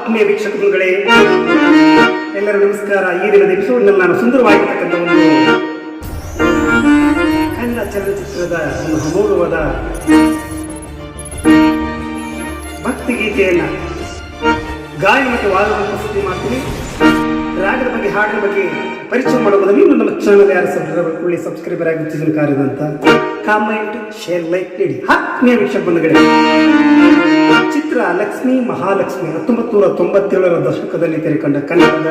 ಆತ್ಮೀಯ ವೀಕ್ಷಕರುಗಳೇ, ಎಲ್ಲರೂ ನಮಸ್ಕಾರ. ಈ ದಿನದ ಎಪಿಸೋಡ್ನಲ್ಲಿ ನಾನು ಸುಂದರವಾಗಿರ್ತಕ್ಕಂಥ ಒಂದು ಕನ್ನಡ ಚಲನಚಿತ್ರದ ಒಂದು ಅಮೋಘವಾದ ಭಕ್ತಿಗೀತೆಯನ್ನ ಗಾಯನ ಮತ್ತು ವಾದವನ್ನು ಪ್ರಸ್ತುತಿ ಮಾಡ್ತೀನಿ. ರಾಗದ ಬಗ್ಗೆ ಹಾಡಿನ ಬಗ್ಗೆ ಪರಿಚಯ ಮಾಡುವುದು ನೀವು ನಮ್ಮ ಚಾನಲ್ ಯಾರು ಸಬ್ಸ್ಕ್ರೈಬರ್ ಸಬ್ಸ್ಕ್ರೈಬರ್ ಆಗಿ ಉತ್ತೇಜನ ಕಾರ್ಯದಂತ ಕಾಮೆಂಟ್ ಶೇರ್ ಲೈಕ್ ನೀಡಿ. ಆತ್ಮೀಯ ವೀಕ್ಷಕ ಬಂಧುಗಳೇ ಚಿತ್ರ ಲಕ್ಷ್ಮಿ ಮಹಾಲಕ್ಷ್ಮಿ ಹತ್ತೊಂಬತ್ತು ನೂರ ತೊಂಬತ್ತೇಳರ ದಶಕದಲ್ಲಿ ತೆರೆಕಂಡ ಕನ್ನಡದ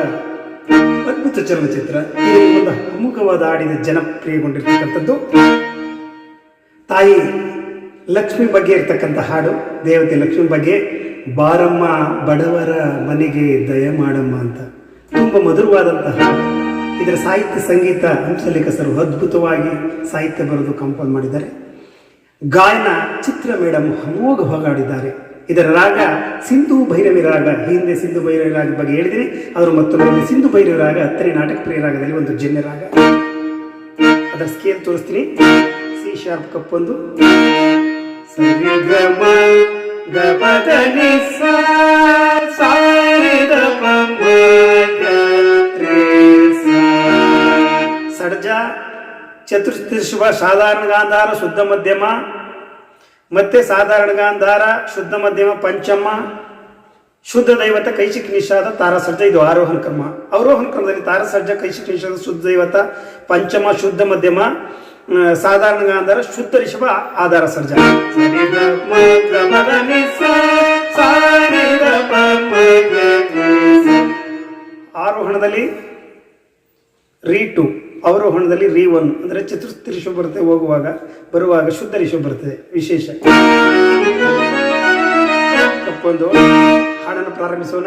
ಅದ್ಭುತ ಚಲನಚಿತ್ರ ಒಂದು ಪ್ರಮುಖವಾದ ಹಾಡಿನ ಜನಪ್ರಿಯಗೊಂಡಿರ್ತಕ್ಕಂಥದ್ದು. ತಾಯಿ ಲಕ್ಷ್ಮಿ ಬಗ್ಗೆ ಇರ್ತಕ್ಕಂಥ ಹಾಡು, ದೇವತೆ ಲಕ್ಷ್ಮಿ ಬಗ್ಗೆ, ಬಾರಮ್ಮ, ಬಡವರ ಮನೆಗೆ ದಯ ಮಾಡಮ್ಮ ಅಂತ. ತುಂಬ ಮಧುರವಾದಂತಹ ಇದರ ಸಾಹಿತ್ಯ, ಸಂಗೀತ ಹಂಸಲೇಖಸರು ಅದ್ಭುತವಾಗಿ ಸಾಹಿತ್ಯ ಬರೆದು ಕಂಪೋಸ್ ಮಾಡಿದ್ದಾರೆ. ಗಾಯನ ಚಿತ್ರ ಮೇಡಮ್ ಅಮೋಘ ಹಾಡಿದ್ದಾರೆ. ಇದರ ರಾಗ ಸಿಂಧು ಭೈರವಿ ರಾಗ. ಹಿಂದೆ ಸಿಂಧು ಭೈರವಿ ರಾಗ ಬಗ್ಗೆ ಹೇಳಿದಿರಿ. ಅದರ ಮತ್ತೊಂದು ಸಿಂಧು ಭೈರವಿ ರಾಗ ಹತ್ತನೇ ನಾಟಕ ಪ್ರಿಯ ರಾಗದಲ್ಲಿ ಒಂದು ಜನ್ಯ ರಾಗ. ಅದರ ಸ್ಕೇಲ್ ತೋರಿಸ್ತೀನಿ. ಸಿ ಶಾರ್ಪ್ ಕಪ್ ಒಂದು. ಸಡ್ಜ ಚತುರ್ಶುಭ ಸಾಧಾರಣ ಗಾಂಧಾರ, ಶುದ್ಧ ಮಧ್ಯಮ. ಮತ್ತೆ ಸಾಧಾರಣ ಗಾಂಧಾರ, ಶುದ್ಧ ಮಧ್ಯಮ, ಪಂಚಮ, ಶುದ್ಧ ದೈವತ, ಕೈಶಿಕ ನಿಷಾದ, ತಾರಸರ್ಜ, ಇದು ಆರೋಹಣ ಕ್ರಮ ಅವರೋಹಣ ಕ್ರಮದಲ್ಲಿ ತಾರಸರ್ಜ, ಕೈಶಿಕ ನಿಷಾದ, ಶುದ್ಧ ದೈವತ, ಪಂಚಮ, ಶುದ್ಧ ಮಧ್ಯಮ ಸಾಧಾರಣ ಗಾಂಧಾರ, ಶುದ್ಧ ರಿಷಭ, ಆಧಾರ ಸರ್ಜ. ಆರೋಹಣದಲ್ಲಿ ರೀ ಟು ಅವರೋಹಣದಲ್ಲಿ ರೀ ಒನ್ ಅಂದರೆ ಚತುರ್ಥ ರಿಷಭ ಬರುತ್ತೆ ಹೋಗುವಾಗ, ಬರುವಾಗ ಶುದ್ಧ ರಿಷಭ ಬರುತ್ತದೆ ವಿಶೇಷ. ತಪ್ಪೊಂದು. ಹಾಡನ್ನು ಪ್ರಾರಂಭಿಸೋಣ.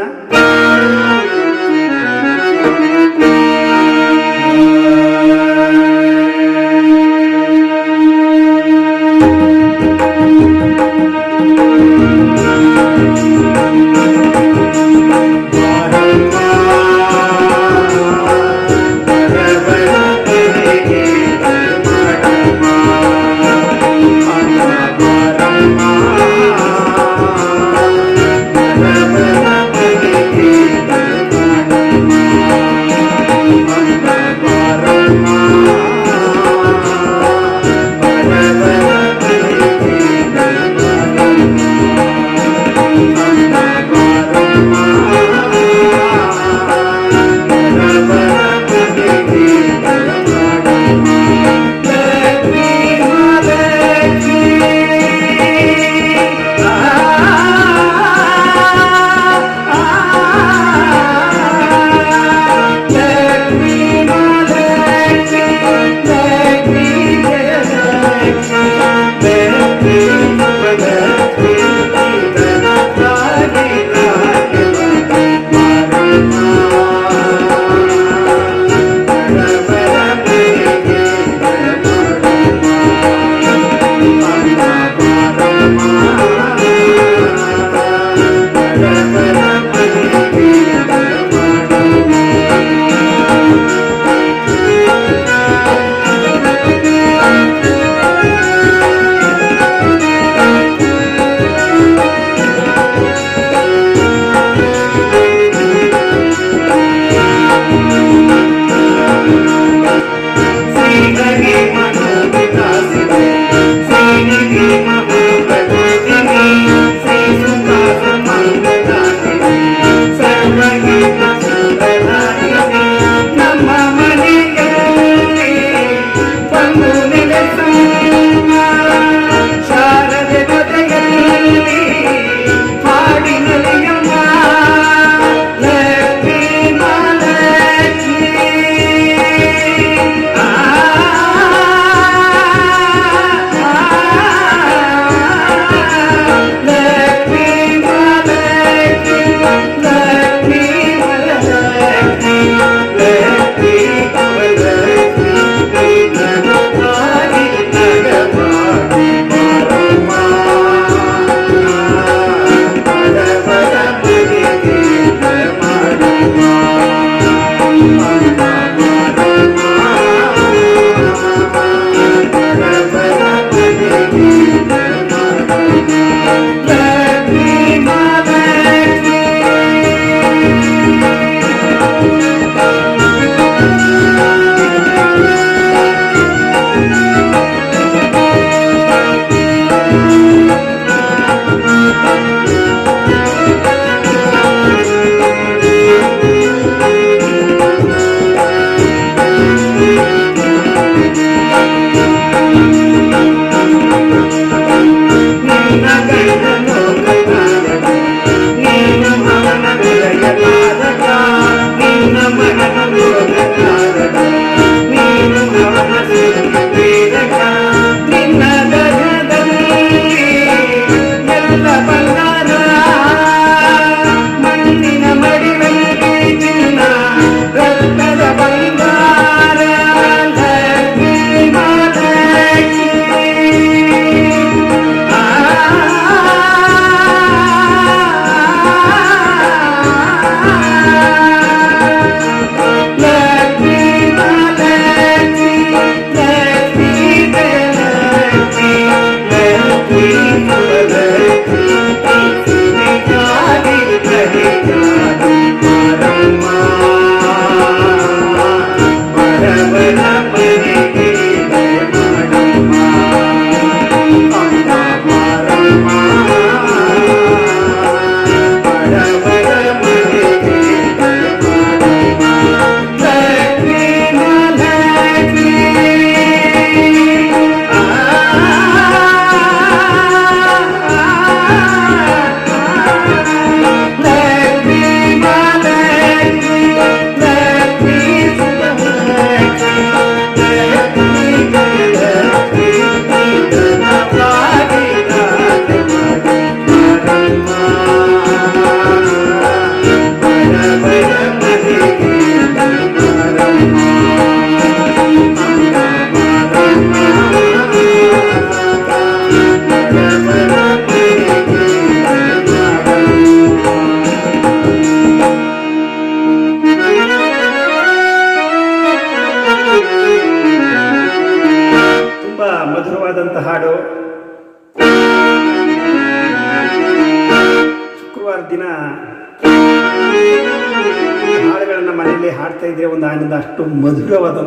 ಅಷ್ಟು ಮಧುರವಾದ.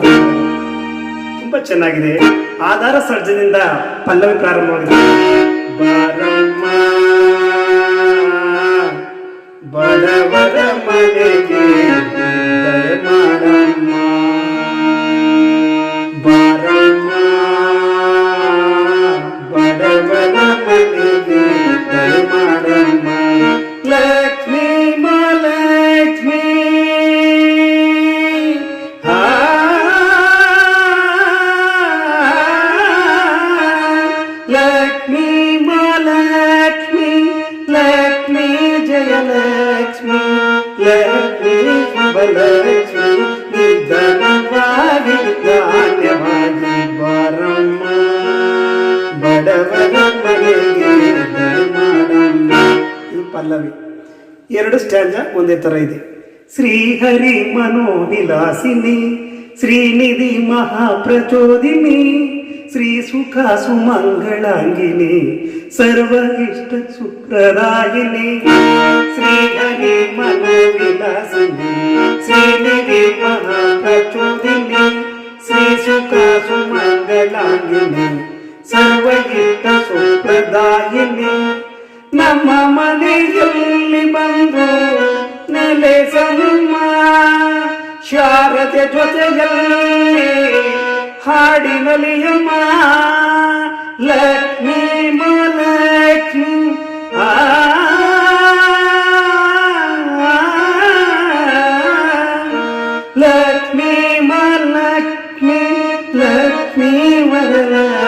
ತುಂಬಾ ಚೆನ್ನಾಗಿದೆ ಆಧಾರ ಸರ್ಜನೆಯಿಂದ ಪಲ್ಲವಿ ಪ್ರಾರಂಭವಾಗಿದೆ ಬರಮ್ಮ ಬಡವರ ಮನೆಗೆ ಶುಭಲಕ್ಷ್ಮೀ ನಿಧನವಾಗಿ ಧಾನ್ಯವಾಗಿ ಬಾರಮ್ಮ ಬಡವರ ಮನೆಗೆ ದಯ ಮಾಡಮ್ಮ ಇದು ಪಲ್ಲವಿ ಎರಡು ಸ್ಟ್ಯಾಂಜ ಒಂದೇ ತರ ಇದೆ ಶ್ರೀಹರಿ ಮನೋವಿಲಾಸಿನಿ ಶ್ರೀನಿಧಿ ಮಹಾಪ್ರಚೋದಿನಿ ಶ್ರೀ ಸುಖ ಸುಮಂಗಳಾಂಗಿನಿ ಸರ್ವ ಇಷ್ಟ ಸುಪ್ರದಾಯಿನಿ ಶ್ರೀಹರಿ ಮನೋವಿಲಾಸಿನಿ ಶ್ರೀನಿಧಿ ಮಹಾಪ್ರಚೋದಿನಿ. ಶ್ರೀ ಸುಖ ಸುಮಂಗಳಾಂಗಿನಿ ಸರ್ವ ಇಷ್ಟ ಸುಪ್ರದಾಯಿನಿ ನಮ್ಮ ಮನೆಯಲ್ಲಿ ಬಂದು ನೆಲೆಸಮ್ಮ ಶಾರದೆ ಜೊತೆಯಲ್ಲಿ ಹಾಡಿನಲಿಯಮ್ಮ ಲಕ್ಷ್ಮೀ ಮಲಕ್ಷ್ಮಿ ಆ ಲಕ್ಷ್ಮೀ ಮಲಕ್ಷ್ಮಿ ಲಕ್ಷ್ಮೀ ವರಲಕ್ಷ್ಮಿ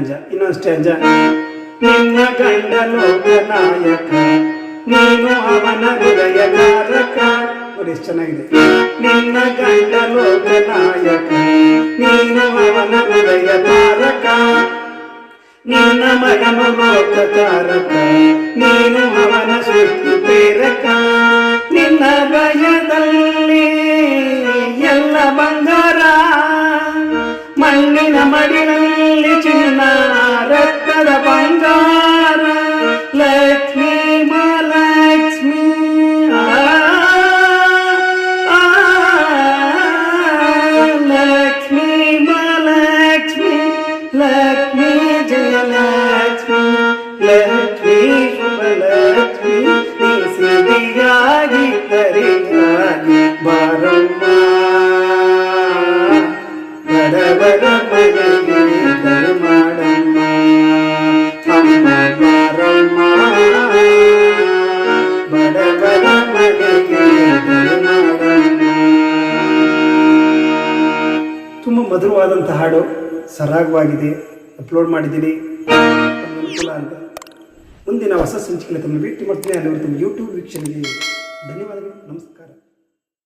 ಸ್ಟ್ಯಾಂಜ ಇನ್ನೊಂದು ಸ್ಟ್ಯಾಂಜ ನಿನ್ನ ಗಂಡ ಲೋಕನಾಯಕ, ನೀನು ಅವನ ಹೃದಯಕಾರಕ. ನೋಡಿ, ಎಷ್ಟು ಚೆನ್ನಾಗಿದೆ. ನಿನ್ನ ಗಂಡ ಲೋಕನಾಯಕ, ನೀನು ಅವನ ಹೃದಯ ತಾರಕ ನಿನ್ನ ಮಗನು ಲೋಕಕಾರಕ ನೀನು ಅವನ ಸೃಷ್ಟಿ ಪ್ರೇರಕ. ನಿನ್ನ ಭಯದಲ್ಲಿ ಎಲ್ಲ ಬಂಗಾರ, ಮಣ್ಣಿನ ಮಡಿಲಲ್ಲಿ ಮಧುರವಾದಂಥ ಹಾಡು ಸರಾಗವಾಗಿದೆ. ಅಪ್ಲೋಡ್ ಮಾಡಿದ್ದೀನಿ. ಅಂತ. ಮುಂದಿನ ಹೊಸ ಸಂಚಿಕೆಯಲ್ಲಿ ತಮ್ಮ ಭೇಟಿ ಮಾಡ್ತೀನಿ ಅಲ್ಲಿವರೆಗೂ ತಮ್ಮ ಯೂಟ್ಯೂಬ್ ವೀಕ್ಷಣೆಗೆ ಧನ್ಯವಾದಗಳು. ನಮಸ್ಕಾರ.